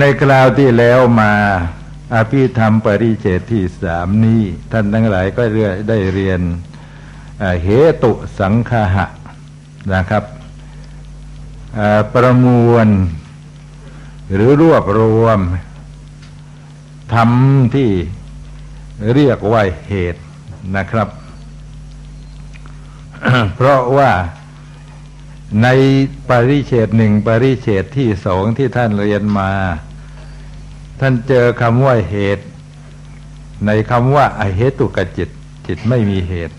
ในคราวที่แล้วมาอภิธรรมปริเฉตที่สามนี้ ท่านทั้งหลายก็ได้เรียนเหตุสังคหะนะครับ ประมวล หรือรวบรวมทำที่เรียกว่าเหตุนะครับ เพราะว่า ในปริเฉดหนึ่งปริเฉดที่สองที่ท่านเรียนมา ท่านเจอคำว่าเหตุ ในคำว่าอเหตุกจิต จิตไม่มีเหตุ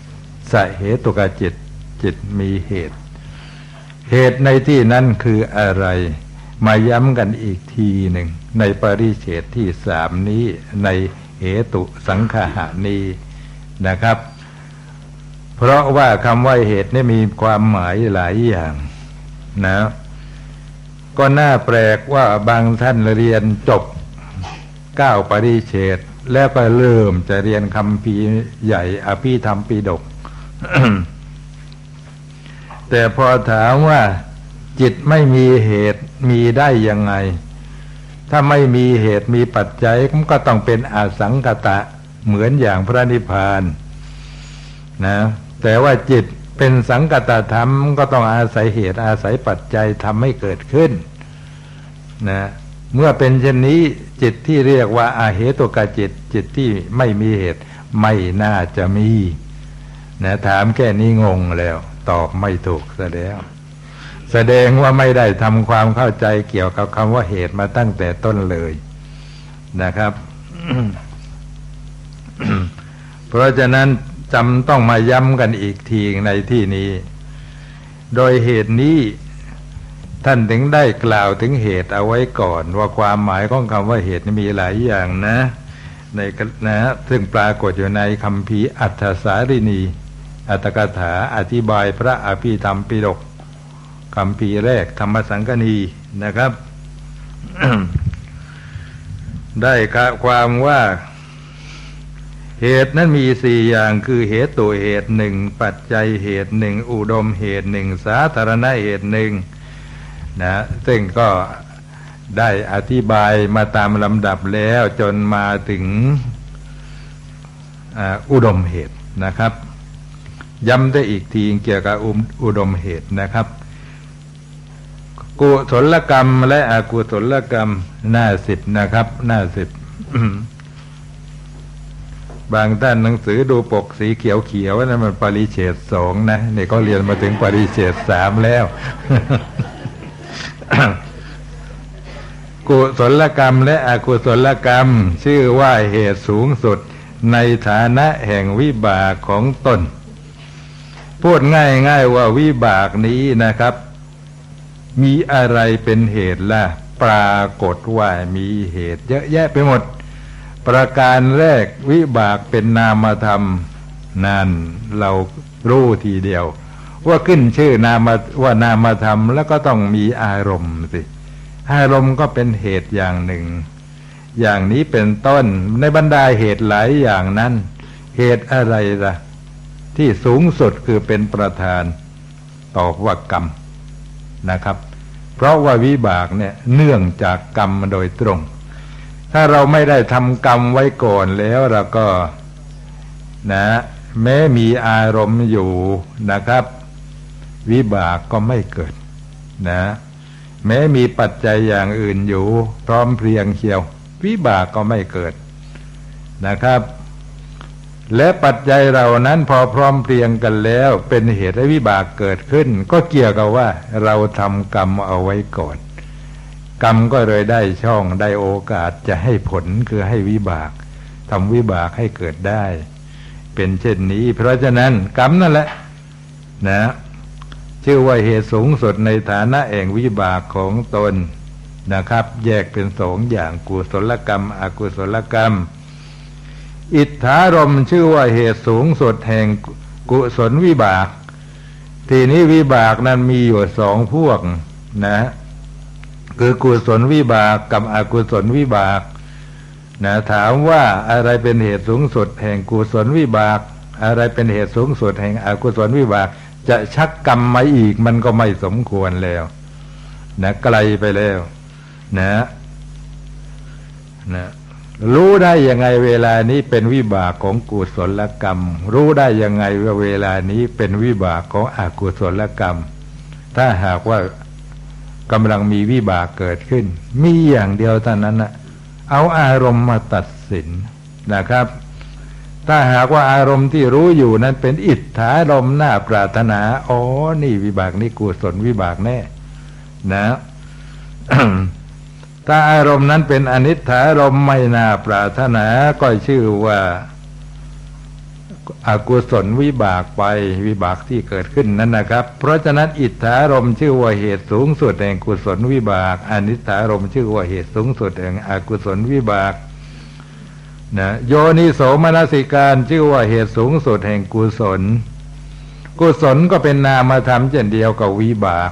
สเหตุกจิต จิตมีเหตุ เหตุในที่นั้นคืออะไร มาย้ำกันอีกทีหนึ่ง ในปริเฉดที่สามนี้ในเหตุสังขาหานี้นะครับ เพราะว่าคำว่าเหตุนี่มีความหมายหลายอย่างนะ ก็น่าแปลกว่าบางท่านเรียนจบก้าปริเฉดแล้วก็เริ่มจะเรียนคำพีใหญ่อภิธรรมปีดก แต่พอถามว่าจิตไม่มีเหตุมีได้ยังไง ถ้าไม่มีเหตุมีปัจจัยก็ต้องเป็นอาสังกตะเหมือนอย่างพระนิพพานนะ แต่ว่าจิตเป็นสังกตธรรมก็ต้องอาศัยเหตุอาศัยปัจจัยทำให้เกิดขึ้นนะเมื่อเป็นเช่นนี้จิตที่เรียกว่าอาเหตุกจิต จิตที่ไม่มีเหตุไม่น่าจะมีนะถามแค่นี้งงแล้ว ตอบไม่ถูกแสดงแสดงว่าไม่ได้ทำความเข้าใจเกี่ยวกับคำว่าเหตุมาตั้งแต่ต้นเลยนะครับ เพราะฉะนั้น จำต้องมาย้ำกันอีกทีในที่นี้ โดยเหตุนี้ท่านถึงได้กล่าวถึงเหตุเอาไว้ก่อน ว่าความหมายของคำว่าเหตุมีหลายอย่างนะ ในนะซึ่งปรากฏอยู่ในคำพีอัฏสารินี อัตกถาอธิบายพระอภิธรรมปิฎกคำพีแรกธรรมสังกณีนะครับ ได้ความว่า เหตุนั้นมีสี่อย่างคือเหตุตัวเหตุหนึ่งปัจจัยเหตุหนึ่งอุดมเหตุหนึ่งสาธารณเหตุหนึ่งนะซึ่งก็ได้อธิบายมาตามลำดับแล้วจนมาถึงอุดมเหตุนะครับ ย้ำได้อีกทีเกี่ยวกับอุดมเหตุนะครับ กุศลกรรมและอกุศลกรรมหน้าสิบนะครับ หน้าสิบ บางท่านหนังสือดูปกสีเขียวเขียวนั่นมันปริเฉดสองนะนี่ก็เรียนมาถึงปริเฉดสามแล้ว กุศลกรรมและอกุศลกรรม ชื่อว่าเหตุสูงสุดในฐานะแห่งวิบากของตน พูดง่ายๆว่าวิบากนี้นะครับ มีอะไรเป็นเหตุล่ะ ปรากฏว่ามีเหตุเยอะแยะไปหมด ประการแรกวิบากเป็นนามธรรมนั่นเรารู้ทีเดียว ว่าขึ้นชื่อนามว่านามธรรมแล้วก็ต้องมีอารมณ์สิอารมณ์ก็เป็นเหตุอย่างหนึ่ง อย่างนี้เป็นต้นในบรรดาเหตุหลายอย่างนั้น เหตุอะไรล่ะ ที่สูงสุดคือเป็นประธานตอบว่ากรรมนะครับ เพราะว่าวิบากเนี่ยเนื่องจากกรรมโดยตรง ถ้าเราไม่ได้ทำกรรมไว้ก่อนแล้วเราก็นะแม้มีอารมณ์อยู่นะครับ วิบากก็ไม่เกิดนะ แม้มีปัจจัยอย่างอื่นอยู่ พร้อมเพรียงเคียว วิบากก็ไม่เกิดนะครับ และปัจจัยเหล่านั้นพอพร้อมเพรียงกันแล้ว เป็นเหตุให้วิบากเกิดขึ้น ก็เกี่ยวกับว่า เราทำกรรมเอาไว้ก่อน กรรมก็เลยได้ช่องได้โอกาสจะให้ผลคือให้วิบากทำวิบากให้เกิดได้ เป็นเช่นนี้ เพราะฉะนั้นกรรมนั่นแหละนะชื่อว่าเหตุสูงสุดในฐานะแห่งวิบากของตนนะครับ แยกเป็นสองอย่างกุศลกรรม อกุศลกรรม อิทธารมชื่อว่าเหตุสูงสุดแห่งกุศลวิบาก ทีนี้วิบากนั้นมีอยู่สองพวกนะ คือกุศลวิบากกับอกุศลวิบากนะถามว่าอะไรเป็นเหตุสูงสุดแห่งกุศลวิบาก อะไรเป็นเหตุสูงสุดแห่งอกุศลวิบาก จะชักกรรมมาอีกมันก็ไม่สมควรแล้ว นะไกลไปแล้ว นะนะรู้ได้ยังไงเวลานี้เป็นวิบากของกุศลกรรม รู้ได้ยังไงว่าเวลานี้เป็นวิบากของอกุศลกรรม ถ้าหากว่า กำลังมีวิบากเกิดขึ้น มีอย่างเดียวเท่านั้นนะเอาอารมณ์มาตัดสินนะครับ ถ้าหากว่าอารมณ์ที่รู้อยู่นั้นเป็นอิทธารมน่าปรารถนาอ๋อนี่วิบากนี่กุศลวิบากแน่นะถ้าอารมณ์นั้นเป็นอนิจฐารมไม่น่าปรารถนาก็ชื่อว่า อกุศลวิบากไปวิบากที่เกิดขึ้นนั้นนะครับ เพราะฉะนั้นอิทธารมชื่อว่าเหตุสูงสุดแห่งกุศลวิบาก อนิจฐารมชื่อว่าเหตุสูงสุดแห่งอกุศลวิบากนะโยนิโสมนสิการชื่อว่าเหตุสูงสุดแห่งกุศล กุศลก็เป็นนามธรรมเช่นเดียวกับวิบาก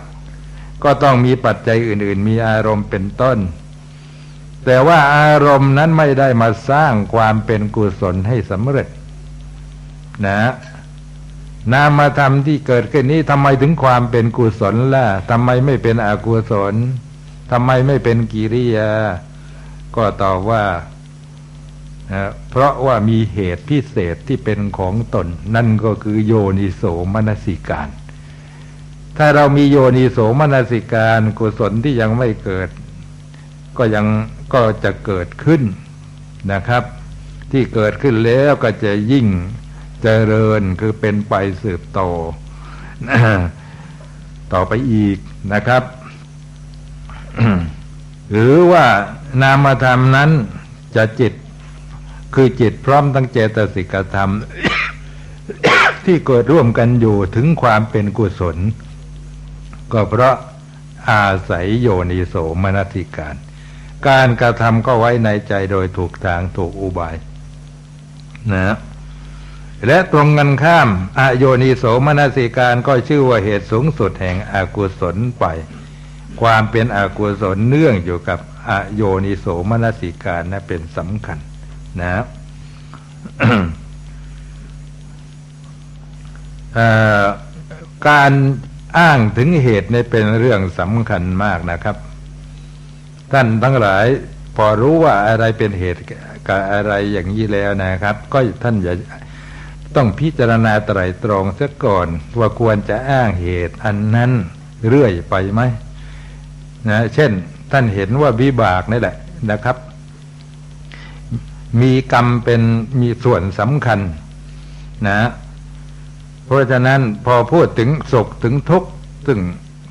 ก็ต้องมีปัจจัยอื่น ๆ มีอารมณ์เป็นต้น แต่ว่าอารมณ์นั้นไม่ได้มาสร้างความเป็นกุศลให้สำเร็จ นะนามธรรมที่เกิดขึ้นนี้ทำไมถึงความเป็นกุศลล่ะทำไมไม่เป็นอกุศลทำไมไม่เป็นกิริยา ก็ตอบว่านะเพราะว่ามีเหตุพิเศษที่เป็นของตน นั่นก็คือโยนิโสมนสิการ ถ้าเรามีโยนิโสมนสิการกุศลที่ยังไม่เกิด ก็ยังก็จะเกิดขึ้นนะครับ ที่เกิดขึ้นแล้วก็จะยิ่ง เจริญคือเป็นไปสืบโต ต่อไปอีกนะครับ หรือว่านามธรรมนั้นจะจิตคือจิตพร้อมทั้งเจตสิกธรรม ที่เกิดร่วมกันอยู่ถึงความเป็นกุศล ก็เพราะอาศัยโยนิโสมนสิการ การกระทำก็ไว้ในใจโดยถูกทางถูกอุบายนะ และตรงกันข้ามอโยนิโสมนสิการก็ชื่อว่าเหตุสูงสุดแห่งอากุศลไป ความเป็นอกุศลเนื่องอยู่กับอโยนิโสมนสิการนะเป็นสำคัญนะการอ้างถึงเหตุในเป็นเรื่องสำคัญมากนะครับ ท่านทั้งหลายพอรู้ว่าอะไรเป็นเหตุกับอะไรอย่างนี้แล้วนะครับ ก็ท่านอย่า ต้องพิจารณาไตรตรองเสียก่อนว่าควรจะอ้างเหตุอันนั้นเรื่อยไปไหมนะเช่นท่านเห็นว่าวิบากนี่แหละนะครับ มีกรรมเป็นมีส่วนสำคัญนะ เพราะฉะนั้นพอพูดถึงสุขถึงทุกข์ซึ่ง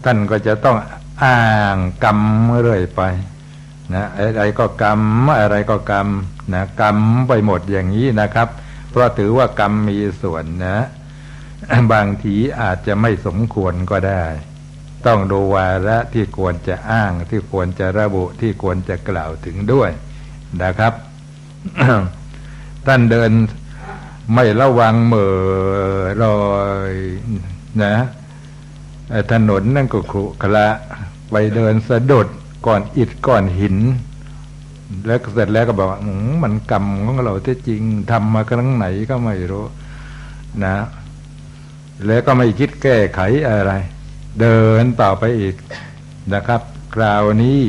ท่านก็จะต้องอ้างกรรมเรื่อยไปนะอะไรก็กรรมอะไรก็กรรมนะกรรมไปหมดอย่างนี้นะครับ เพราะถือว่ากรรมมีส่วนนะ บางทีอาจจะไม่สมควรก็ได้ ต้องดูวาระที่ควรจะอ้างที่ควรจะระบุที่ควรจะกล่าวถึงด้วยนะครับ ท่านเดินไม่ระวังเมื่อรอยนะถนนนั่นก็ขรุขระไปเดินสะดุดก่อนอิดก่อนหิน แล้วเสร็จแล้วก็บอกว่ามันกรรมของเราที่จริงทำมาครั้งไหนก็ไม่รู้ นะ แล้วก็ไม่คิดแก้ไขอะไร เดินต่อไปอีกนะครับ คราวนี้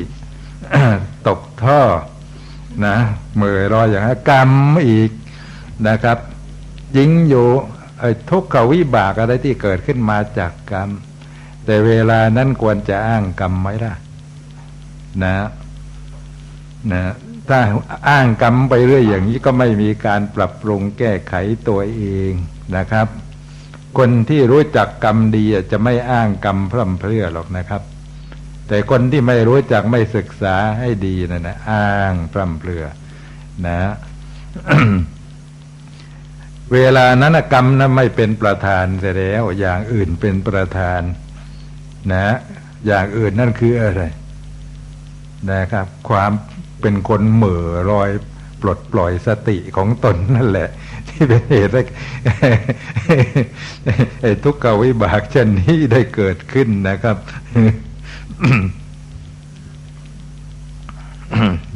ตกท่อ นะเมื่อรออย่างนี้กรรมอีกนะครับยิงอยู่ทุกขวิบากอะไรที่เกิดขึ้นมาจากกรรม แต่เวลานั้นควรจะอ้างกรรมไหมล่ะ นะ นะถ้าอ้างกรรมไปเรื่อยอย่างนี้ก็ไม่มีการปรับปรุงแก้ไขตัวเองนะครับ คนที่รู้จักกรรมดีจะไม่อ้างกรรมพร่ำเพรื่อหรอกนะครับ แต่คนที่ไม่รู้จักไม่ศึกษาให้ดีนะนะอ้างพร่ำเพรื่อนะเวลานั้นกรรมนั้นไม่เป็นประธานเสียแล้ว อย่างอื่นเป็นประธาน นะ อย่างอื่นนั่นคืออะไร นะครับ ความ เป็นคนเหม่อลอยปลดปล่อยสติของตนนั่นแหละ ที่เป็นเหตุให้ทุกขวิบากเช่นนี้ได้เกิดขึ้นนะครับ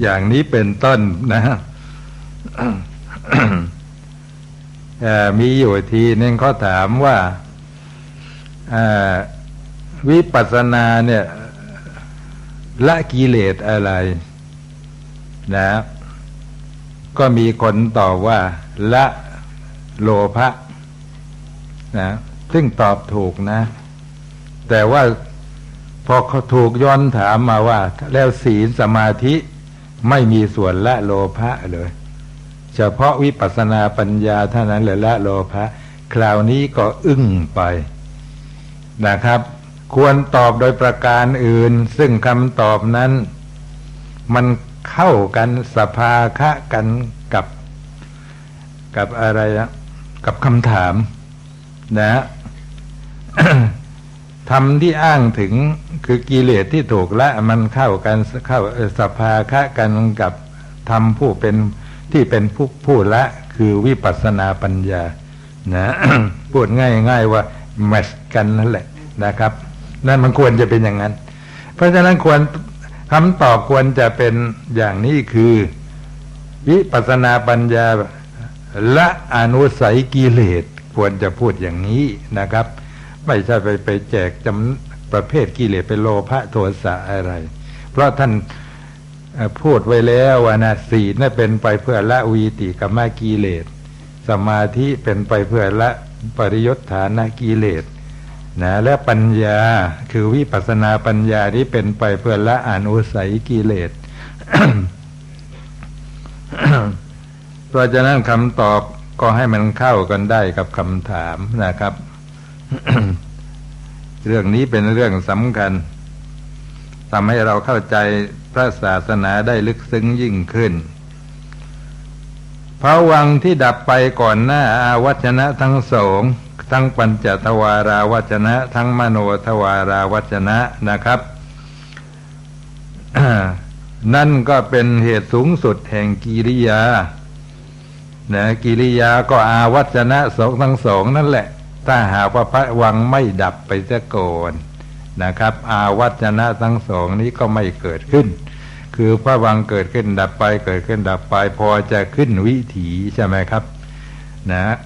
อย่างนี้เป็นต้นนะมีอยู่ทีนึงเขาถามว่าวิปัสสนาเนี่ยละกิเลสอะไร นะก็มีคนตอบว่า ละโลภะนะซึ่งตอบถูกนะ แต่ว่าพอเขาถูกย้อนถามมาว่า แล้วศีลสมาธิไม่มีส่วนละโลภะเลย เฉพาะวิปัสสนาปัญญาเท่านั้นเลยละโลภะคราวนี้ก็อึ้งไปนะครับ ควรตอบโดยประการอื่น ซึ่งคำตอบนั้น มัน เข้ากันสภาคะกันกับ กับอะไรนะกับคำถาม นะทำที่อ้างถึงคือกิเลสที่ถูกละมันเข้ากันเข้าสภาคะกันกับทำผู้เป็นที่เป็นผู้ผู้ละคือวิปัสสนาปัญญา นะพูดง่ายง่ายว่าแมชกันนั่นแหละนะครับ นั่นมันควรจะเป็นอย่างนั้น เพราะฉะนั้นควร คำตอบควรจะเป็นอย่างนี้คือ วิปัสนาปัญญาและอนุสัยกิเลสควรจะพูดอย่างนี้นะครับ ไม่ใช่ไปไปแจกจำประเภทกิเลสเป็นโลภะโทสะอะไร เพราะท่านพูดไว้แล้วว่านะศีลน่เป็นไปเพื่อละวีติกรรมกิเลส สมาธิเป็นไปเพื่อละปริยศฐานกิเลส นะและปัญญาคือวิปัสนาปัญญาที่เป็นไปเพื่อละอนุสัยกิเลส เพราะฉะนั้นคำตอบก็ให้มันเข้ากันได้กับคำถามนะครับ เรื่องนี้เป็นเรื่องสำคัญทำให้เราเข้าใจพระศาสนาได้ลึกซึ้งยิ่งขึ้นพระวังที่ดับไปก่อนหน้าอาวัจนะทั้งสอง ทั้งปัญจทวาราวัจนะ ทั้งมโนทวาราวัจนะนะครับ นั่นก็เป็นเหตุสูงสุดแห่งกิริยานะกิริยาก็อาวัจนะสองทั้งสองนั่นแหละ ถ้าหากว่าพระวังไม่ดับไปซะก่อนนะครับ อาวัจนะทั้งสองนี้ก็ไม่เกิดขึ้น คือพระวังเกิดขึ้นดับไป เกิดขึ้นดับไป พอจะขึ้นวิถีใช่ไหมครับ นะ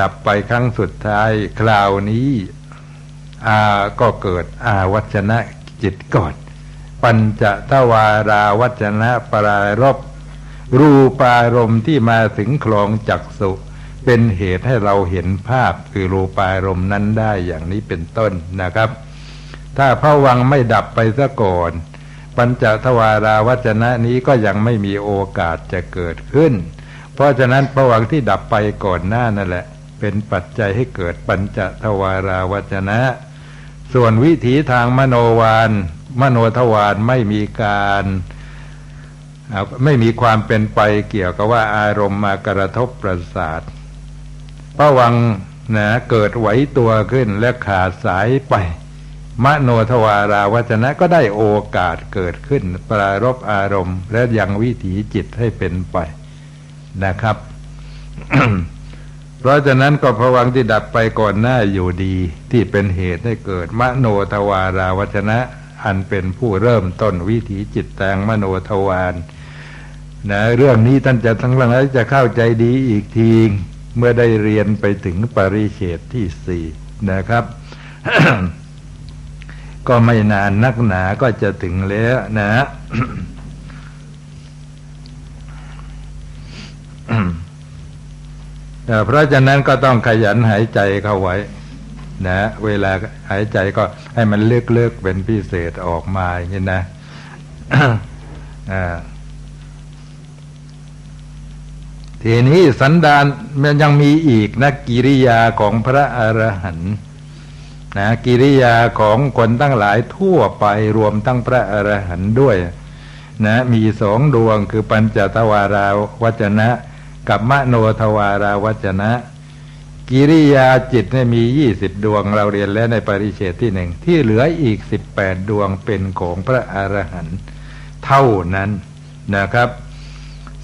ดับไปครั้งสุดท้ายคราวนี้อาก็เกิดอาวัจนะจิตก่อน ปัญจทวาราวัจนะปรารบรูปารมณ์ที่มาถึงคลองจักสุเป็นเหตุให้เราเห็นภาพคือรูปารมณ์นั้นได้อย่างนี้เป็นต้นนะครับ ถ้าพระวังไม่ดับไปซะก่อน ปัญจทวาราวัจนะนี้ก็ยังไม่มีโอกาสจะเกิดขึ้น เพราะฉะนั้นพระวังที่ดับไปก่อนหน้านั่นแหละ เป็นปัจจัยให้เกิดปัญจทวาราวัจนะ ส่วนวิถีทางมโนวานมโนทวารไม่มีการไม่มีความเป็นไปเกี่ยวกับว่าอารมณ์มากระทบประสาทพระวังนะเกิดไหวตัวขึ้นและขาดสายไป มโนทวาราวจนะก็ได้โอกาสเกิดขึ้น ปรารบอารมณ์ และยังวิถีจิตให้เป็นไปนะครับ เพราะฉะนั้นก็พระวังที่ดับไปก่อนหน้าอยู่ดีที่เป็นเหตุให้เกิดมโนทวาราวจนะ อันเป็นผู้เริ่มต้นวิถีจิตแตงมโนทวารนะเรื่องนี้ท่านจะทั้งหลายจะเข้าใจดีอีกทีเมื่อได้เรียนไปถึงปริเฉตที่สี่นะครับ ก็ไม่นานนักหนาก็จะถึงแล้วนะ เพราะฉะนั้นก็ต้องขยันหายใจเข้าไว้ นะ เวลาหายใจก็ให้มันเลือกๆเป็นพิเศษออกมาอย่างนี้นะทีนี้สันดานมันยังมีอีกนะกิริยาของพระอรหันต์นะกิริยาของคนตั้งหลายทั่วไปรวมทั้งพระอรหันต์ด้วย นะ มีสองดวงคือปัญจทวาราวัจนะ กับมโนทวาราวัจนะ กิริยาจิตเนี่ยมียี่สิบดวงเราเรียนแล้วในปริเชตที่หนึ่งที่เหลืออีกสิบแปดดวงเป็นของพระอรหันต์เท่านั้นนะครับ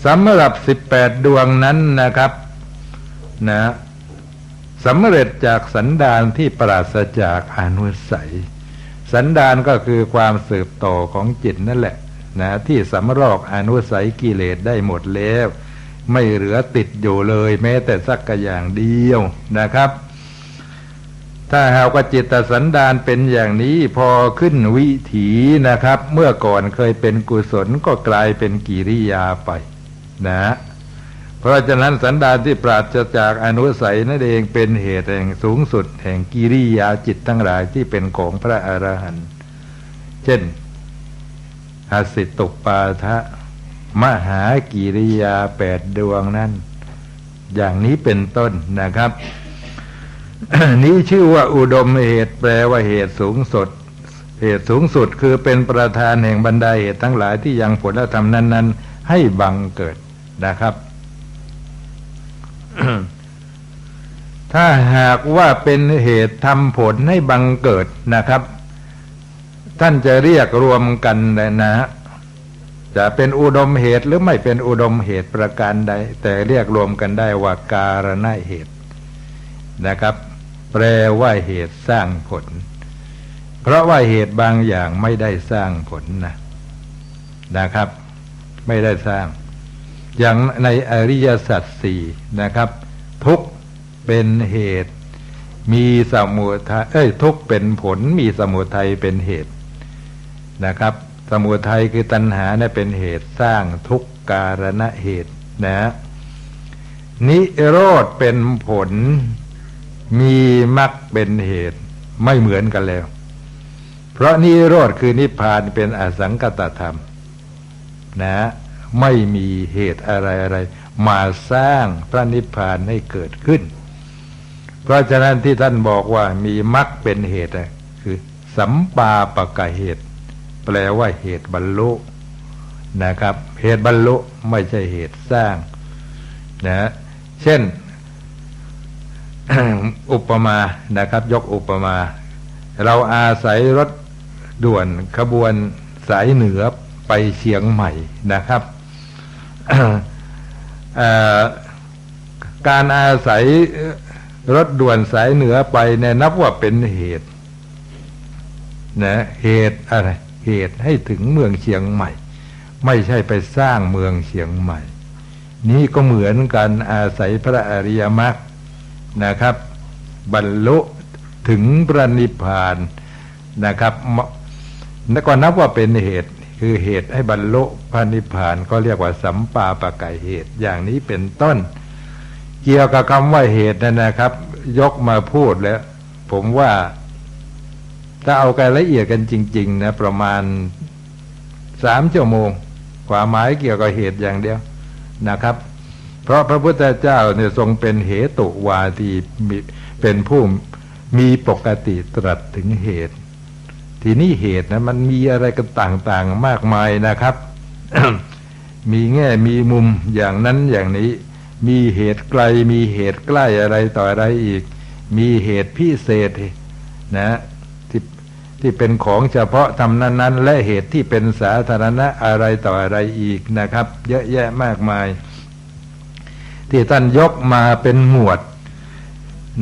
สำหรับสิบแปดดวงนั้นนะครับนะสำเร็จจากสันดานที่ปราศจากอนุสัย สันดานก็คือความสืบต่อของจิตนั่นแหละนะที่สำรอกอนุสัยกิเลสได้หมดแล้ว ไม่เหลือติดอยู่เลย แม้แต่สักอย่างเดียวนะครับ ถ้าหากว่าจิตสันดานเป็นอย่างนี้พอขึ้นวิถีนะครับ เมื่อก่อนเคยเป็นกุศลก็กลายเป็นกิริยาไปนะเพราะฉะนั้นสันดานที่ปราศจากอนุสัยนั่นเองเป็นเหตุแห่งสูงสุด แห่งกิริยาจิตทั้งหลายที่เป็นของพระอรหันต์เช่นหสิตุปาทะ มหากิริยาแปดดวงนั้น อย่างนี้เป็นต้นนะครับ นี้ชื่อว่าอุดมเหตุแปลว่าเหตุสูงสุดเหตุสูงสุดคือเป็นประธานแห่งบรรดาเหตุทั้งหลายที่ยังผลธรรมนั้น ๆ ให้บังเกิดนะครับ ถ้าหากว่าเป็นเหตุทำผลให้บังเกิดนะครับ ท่านจะเรียกรวมกันนะฮะ จะเป็นอุดมเหตุหรือไม่เป็นอุดมเหตุประการใด แต่เรียกรวมกันได้ว่าการณเหตุนะครับ แปลว่าเหตุสร้างผล เพราะว่าเหตุบางอย่างไม่ได้สร้างผลนะนะครับ ไม่ได้สร้าง อย่างในอริยสัจสี่นะครับ ทุกเป็นเหตุ มีสมุทัยเอ้ยทุกเป็นผลมีสมุทัยเป็นเหตุนะครับ สมุทัยคือตัณหาเนี่ยเป็นเหตุสร้างทุกการณเหตุนะนิโรธเป็นผล มีมรรคเป็นเหตุไม่เหมือนกันแล้ว เพราะนิโรธคือนิพพานเป็นอสังกตธรรม นะ ไม่มีเหตุอะไรอะไร มาสร้างพระนิพพานให้เกิดขึ้น เพราะฉะนั้นที่ท่านบอกว่ามีมรรคเป็นเหตุคือสัมปาปะกะเหตุ แปลว่าเหตุบรรลุนะครับ เหตุบรรลุไม่ใช่เหตุสร้างนะเช่น อุปมานะครับ ยกอุปมา เราอาศัยรถด่วนขบวนสายเหนือไปเชียงใหม่นะครับการอาศัยรถด่วนสายเหนือไปเนี่ยนับว่าเป็นเหตุนะเหตุอะไร เหตุให้ถึงเมืองเชียงใหม่ ไม่ใช่ไปสร้างเมืองเชียงใหม่ นี่ก็เหมือนกันอาศัยพระอริยมรรคนะครับ บรรลุถึงพระนิพพานนะครับนั่นก็นับว่าเป็นเหตุคือเหตุให้บรรลุพระนิพพานก็เรียกว่าสัมปาปะไกเหตุอย่างนี้เป็นต้น เกี่ยวกับคำว่าเหตุนะนะครับ ยกมาพูดแล้ว ผมว่า ถ้าเอากันละเอียดกันจริง ๆ นะ ประมาณสามชั่วโมงความหมายเกี่ยวกับเหตุอย่างเดียวนะครับ เพราะพระพุทธเจ้าเนี่ยทรงเป็นเหตุวาทีเป็นผู้มีปกติตรัสถึงเหตุ ทีนี้เหตุนะมันมีอะไรกันต่างๆมากมายนะครับ มีแง่มีมุมอย่างนั้นอย่างนี้ มีเหตุไกลมีเหตุใกล้อะไรต่ออะไรอีก มีเหตุพิเศษนะ ที่เป็นของเฉพาะทำนั้น ๆ และเหตุที่เป็นสาธารณะอะไรต่ออะไรอีกนะครับ เยอะแยะมากมาย ที่ท่านยกมาเป็นหมวด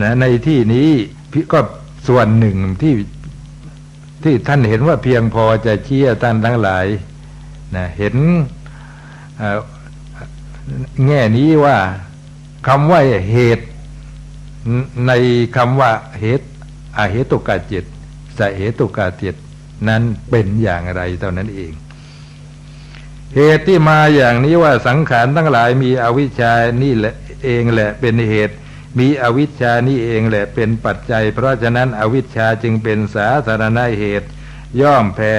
นะในที่นี้พี่ก็ส่วนหนึ่งที่ที่ท่านเห็นว่าเพียงพอจะเชี่ยท่านทั้งหลายนะเห็นแง่นี้ว่าคำว่าเหตุในคำว่าเหตุอาเหตุกาจิต สเหตุกาเตินั้นเป็นอย่างไรเท่านั้นเอง เหตุที่มาอย่างนี้ว่าสังขารทั้งหลายมีอวิชชานี่แหละเองแหละเป็นเหตุ มีอวิชชานี่เองแหละเป็นปัจจัย เพราะฉะนั้นอวิชชาจึงเป็นสาธารณเหตุ ย่อมแผ่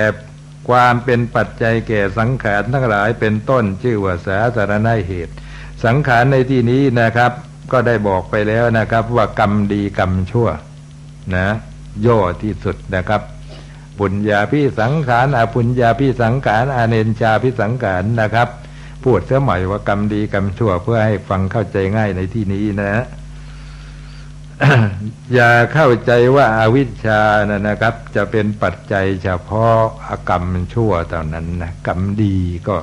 ความเป็นปัจจัยแก่สังขารทั้งหลายเป็นต้นชื่อว่าสาธารณเหตุ สังขารในที่นี้นะครับ ก็ได้บอกไปแล้วนะครับว่ากรรมดีกรรมชั่วนะ ย่อที่สุดนะครับปุญญาพิสังขารอปุญญาพิสังขารอเนนชาพิสังขารนะครับ พูดเสียใหม่ว่ากรรมดีกรรมชั่วเพื่อให้ฟังเข้าใจง่ายในที่นี้นะ อย่าเข้าใจว่าอาวิชชานะนะครับ จะเป็นปัจจัยเฉพาะอกรรมชั่วเท่านั้นนะกรรมดีก็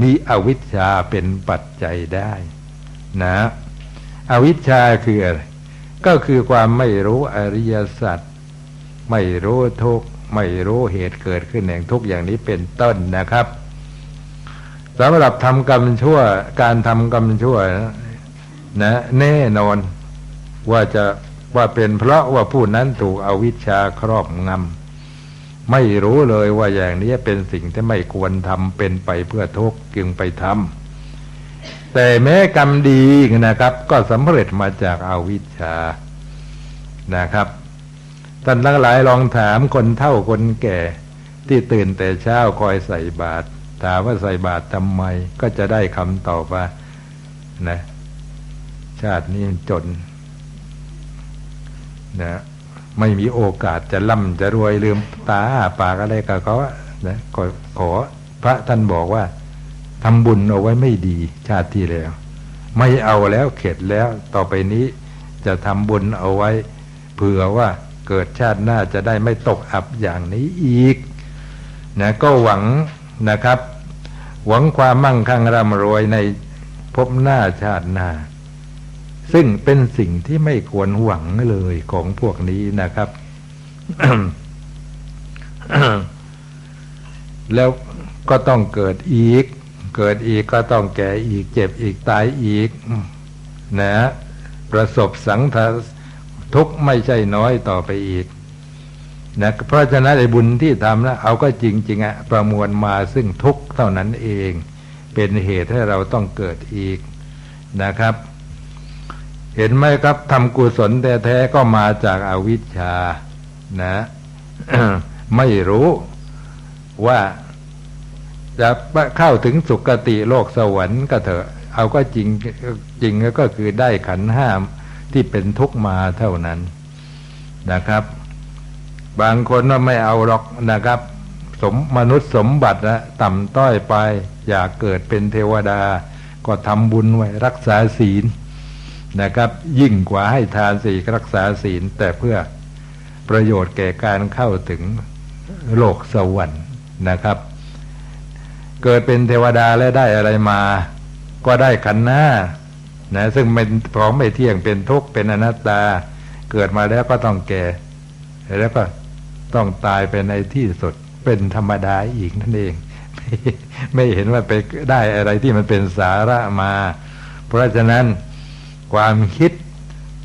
มีอวิชชาเป็นปัจจัยได้ นะ อวิชชาคืออะไร ก็คือความไม่รู้อริยสัจไม่รู้ทุกไม่รู้เหตุเกิดขึ้นแห่งทุกอย่างนี้เป็นต้นนะครับสำหรับทำกรรมชั่ว การทำกรรมชั่วนะแน่นอนว่าจะว่าเป็นเพราะว่าผู้นั้นถูกอวิชชาครอบงำไม่รู้เลยว่าอย่างนี้เป็นสิ่งที่ไม่ควรทำเป็นไปเพื่อทุกข์จึงไปทำ แต่แม้กรรมดีนะครับ ก็สำเร็จมาจากอาวิชชานะครับท่านทั้งหลายลองถามคนเฒ่าคนแก่ ที่ตื่นแต่เช้าคอยใส่บาตรถามว่าใส่บาตรทำไม ก็จะได้คำตอบว่านะชาตินี้จนนะไม่มีโอกาสจะร่ำจะรวยลืมตาปากอะไรกับเขานะขอขอพระท่านบอกว่า ทำบุญเอาไว้ไม่ดีชาติที่แล้ว ไม่เอาแล้วเข็ดแล้วต่อไปนี้จะทำบุญเอาไว้ เผื่อว่าเกิดชาติหน้าจะได้ไม่ตกอับอย่างนี้อีกนะก็หวังนะครับ หวังความมั่งคั่งร่ำรวยในภพหน้าชาติหน้า ซึ่งเป็นสิ่งที่ไม่ควรหวังเลยของพวกนี้นะครับ แล้วก็ต้องเกิดอีก เกิดอีกก็ต้องแก่อีกเจ็บอีกตายอีกนะประสบสังททุกข์ไม่ใช่น้อยต่อไปอีกนะเพราะฉะนั้นไอ้บุญที่ทำนะเอาก็จริงๆอะประมวลมาซึ่งทุกข์เท่านั้นเอง เป็นเหตุให้เราต้องเกิดอีกนะครับ เห็นไหมครับทำกุศลแท้ๆก็มาจากอาวิชชานะไม่รู้ว่า จะเข้าถึงสุคติโลกสวรรค์ก็เถอะเอาก็จริงจริงก็คือได้ขันห้ามที่เป็นทุกมาเท่านั้นนะครับ บางคนว่าไม่เอาหรอกนะครับ สมมนุษย์สมบัตินะต่ำต้อยไป อยากเกิดเป็นเทวดา ก็ทำบุญไว้รักษาศีลนะครับ ยิ่งกว่าให้ทานสี่รักษาศีล แต่เพื่อประโยชน์แก่การเข้าถึงโลกสวรรค์นะครับ เกิดเป็นเทวดาและได้อะไรมา ก็ได้ขันหน้านะซึ่งเป็นของไม่เที่ยงเป็นทุกข์เป็นอนัตตา เกิดมาแล้วก็ต้องแก่แล้วก็ต้องตายไปในที่สุดเป็นธรรมดาอีกนั่นเอง ไม่เห็นว่าไปได้อะไรที่มันเป็นสาระมา เพราะฉะนั้นความคิด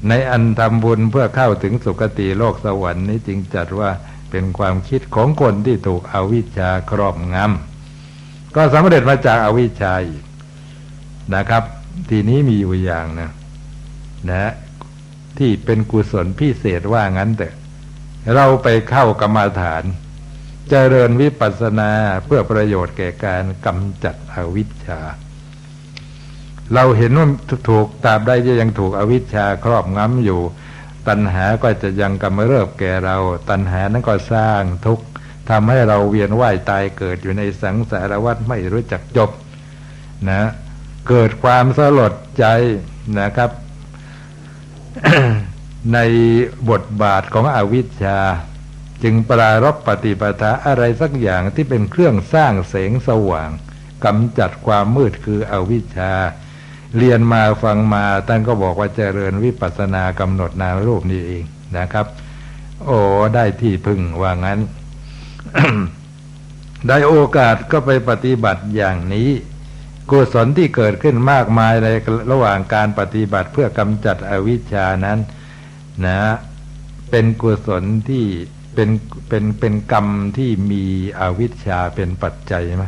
ในอันทำบุญเพื่อเข้าถึงสุคติโลกสวรรค์นี้จึงจัดว่าเป็นความคิดของคนที่ถูกอวิชชาครอบงำ ก็สำเร็จมาจากอวิชชาอีกนะครับ ทีนี้มีอยู่อย่างนะนะที่เป็นกุศลพิเศษว่างั้นแต่เราไปเข้ากรรมาฐานจเจริญวิปัสสนาเพื่อประโยชน์แก่การกำจัดอวิชชา เราเห็นว่าถูกตราบใดจะยังถูกอวิชชาครอบงำอยู่ ตัณหาก็จะยังกำเริบแก่เรา ตัณหานั้นก็สร้างทุกข์ ทำให้เราเวียนว่ายตายเกิดอยู่ในสังสารวัฏไม่รู้จักจบนะเกิดความสลดใจนะครับ ในบทบาทของอวิชชา จึงปรารบปฏิปทาอะไรสักอย่างที่เป็นเครื่องสร้างแสงสว่างกำจัดความมืดคืออวิชชา เรียนมาฟังมาท่านก็บอกว่าเจริญวิปัสสนากำหนดนามรูปนี้เองนะครับ โอ้ได้ที่พึ่งว่างั้น ได้โอกาสก็ไปปฏิบัติอย่างนี้กุศลที่เกิดขึ้นมากมายในระหว่างการปฏิบัติเพื่อกำจัดอวิชชานั้นนะเป็นกุศลที่เป็นเป็นเป็นกรรมที่มีอวิชชาเป็นปัจจัยไหม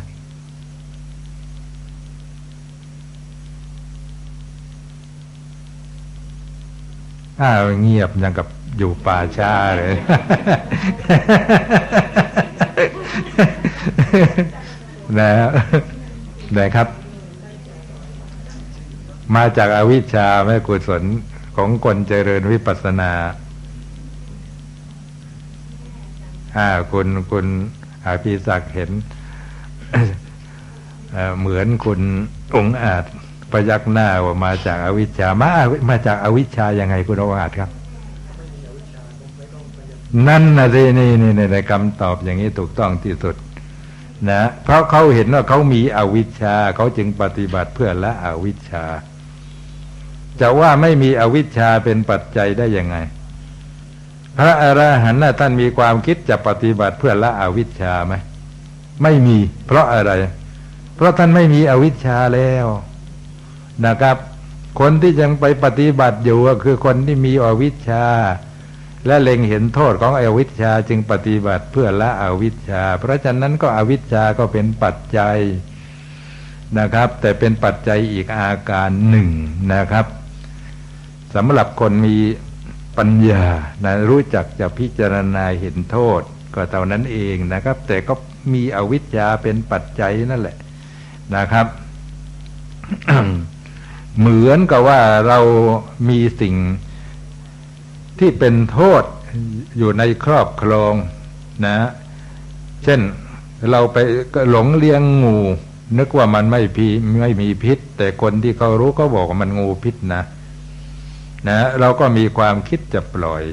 อ้าวเงียบย่างกับอยู่ป่าชาเลย นะนะครับ มาจากอาวิชชาแม่กุศลของคนเจริญวิปัสนาอ่าคุณคุณอาภีศักเห็นเหมือนคุณองอาจประยักหน้าว่ามาจากอาวิชชามามาจากอาวิชชายังไงคุณองอาจครับ นั่นนะสินี่นี่ในคำตอบอย่างนี้ถูกต้องที่สุดนะเพราะเขาเห็นว่าเขามีอวิชชาเขาจึงปฏิบัติเพื่อละอวิชชา จะว่าไม่มีอวิชชาเป็นปัจจัยได้ยังไง พระอรหันต์ท่านมีความคิดจะปฏิบัติเพื่อละอวิชชาไหมไม่มี เพราะอะไร เพราะท่านไม่มีอวิชชาแล้วนะครับ คนที่ยังไปปฏิบัติอยู่ก็คือคนที่มีอวิชชา และเล็งเห็นโทษของอวิชชาจึงปฏิบัติเพื่อละอวิชชา เพราะฉะนั้นก็อวิชชาก็เป็นปัจจัยนะครับ แต่เป็นปัจจัยอีกอาการหนึ่งนะครับสำหรับคนมีปัญญานะรู้จักจะพิจารณาเห็นโทษ ก็เท่านั้นเองนะครับ แต่ก็มีอวิชชาเป็นปัจจัยนั่นแหละนะครับ เหมือนกับว่าเรามีสิ่ง ที่เป็นโทษอยู่ในครอบครองนะ เช่นเราไปหลงเลี้ยงงู นึกว่ามันไม่พีไม่มีพิษ แต่คนที่เขารู้ก็บอกว่ามันงูพิษนะนะ เราก็มีความคิดจะปล่อย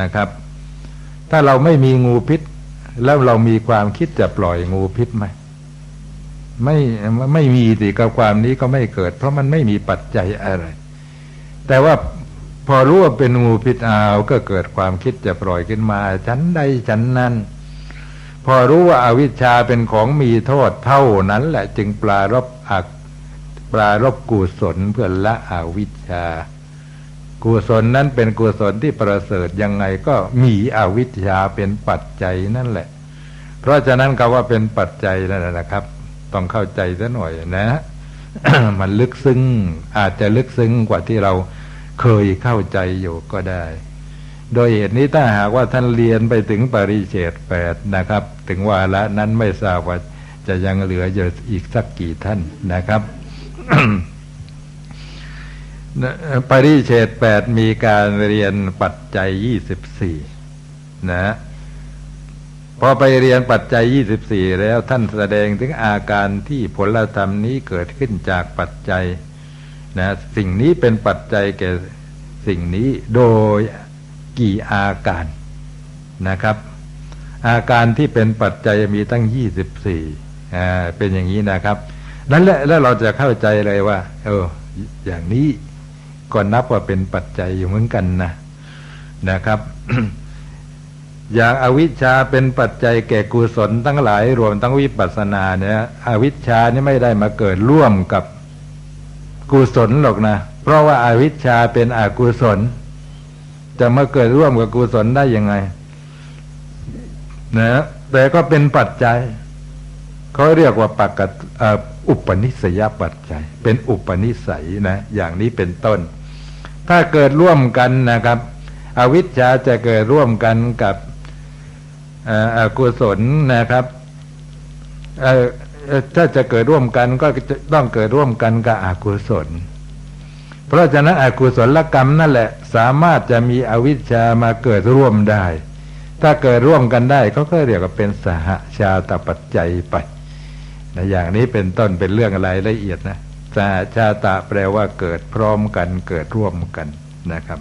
นะครับ ถ้าเราไม่มีงูพิษ แล้วเรามีความคิดจะปล่อยงูพิษไหมไม่ไม่มีสิกับความนี้ก็ไม่เกิด เพราะมันไม่มีปัจจัยอะไร แต่ว่า พอรู้ว่าเป็นงูพิษอาวก็เกิดความคิดจะปล่อยขึ้นมาชั้นใดชั้นนั้น พอรู้ว่าอาวิชชาเป็นของมีโทษเท่านั้นแหละจึงปลารบอักปลารบกุศลเพื่อละอวิชชา กุศลนั้นเป็นกุศลที่ประเสริฐยังไงก็มีอวิชชาเป็นปัจจัยนั่นแหละ เพราะฉะนั้นก็ว่าเป็นปัจจัยนั่นแหละนะครับ ต้องเข้าใจซะหน่อยนะ มันลึกซึ้งอาจจะลึกซึ้งกว่าที่เรา เคยเข้าใจอยู่ก็ได้ โดยเหตุนี้ถ้าหากว่าท่านเรียนไปถึงปริเฉดแปดนะครับ ถึงว่าละนั้นไม่ทราบว่าจะยังเหลืออยู่อีกสักกี่ท่านนะครับปริเฉดแปดมีการเรียนปัจจัยยี่สิบสี่นะพอไปเรียนปัจจัยยี่สิบสี่แล้วท่านแสดงถึงอาการที่ผลธรรมนี้เกิดขึ้นจากปัจจัย นะสิ่งนี้เป็นปัจจัยแก่สิ่งนี้โดยกี่อาการนะครับ อาการที่เป็นปัจจัยมีตั้งยี่สิบสี่เป็นอย่างนี้นะครับนั่นแหละแล้วเราจะเข้าใจเลยว่า เออ อย่างนี้ก็นับว่าเป็นปัจจัยอยู่เหมือนกันนะนะครับ อย่างอวิชชาเป็นปัจจัยแก่กุศลทั้งหลายรวมทั้งวิปัสสนาเนี่ย อวิชชานี่ไม่ได้มาเกิดร่วมกับ กุศลหรอกนะ เพราะว่าอาวิชชาเป็นอกุศล จะมาเกิดร่วมกับกุศลได้ยังไงนะแต่ก็เป็นปัจจัยเขาเรียกว่าปกติอุปนิสัยปัจจัย เป็นอุปนิสัยนะ อย่างนี้เป็นต้น ถ้าเกิดร่วมกันนะครับ อวิชชาจะเกิดร่วมกันกับอกุศลนะครับ ถ้าจะเกิดร่วมกันก็ต้องเกิดร่วมกันกับอกุศล เพราะฉะนั้นอกุศลกรรมนั่นแหละ สามารถจะมีอวิชชามาเกิดร่วมได้ ถ้าเกิดร่วมกันได้เขาก็เรียกว่าเป็นสหชาตปัจจัยไปนะอย่างนี้เป็นต้นเป็นเรื่องอะไรละเอียดนะสหชาตะแปลว่าเกิดพร้อมกันเกิดร่วมกันนะครับ